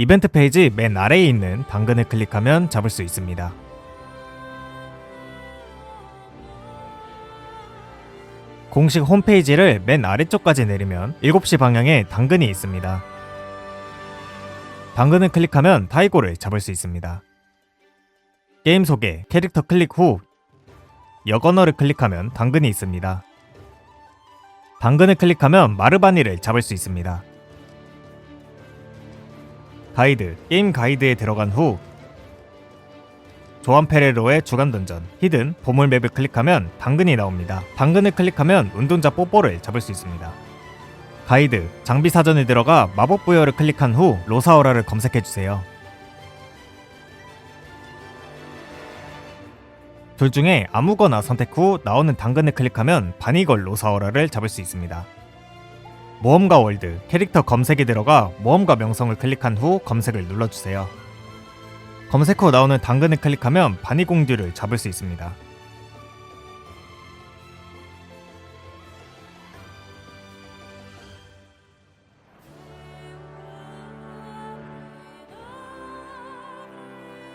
이벤트 페이지 맨 아래에 있는 당근을 클릭하면 잡을 수 있습니다. 공식 홈페이지를 맨 아래쪽까지 내리면 7시 방향에 당근이 있습니다. 당근을 클릭하면 타이고를 잡을 수 있습니다. 게임 소개, 캐릭터 클릭 후 여건어를 클릭하면 당근이 있습니다. 당근을 클릭하면 마르바니를 잡을 수 있습니다. 가이드, 게임 가이드에 들어간 후 조한 페레로의 주간 던전, 히든, 보물 맵을 클릭하면 당근이 나옵니다. 당근을 클릭하면 운동자 뽀뽀를 잡을 수 있습니다. 가이드, 장비 사전에 들어가 마법 부여를 클릭한 후 로사오라를 검색해 주세요. 둘 중에 아무거나 선택 후 나오는 당근을 클릭하면 바니걸 로사오라를 잡을 수 있습니다. 모험가 월드 캐릭터 검색에 들어가 모험가 명성을 클릭한 후 검색을 눌러주세요. 검색 후 나오는 당근을 클릭하면 바니공듀를 잡을 수 있습니다.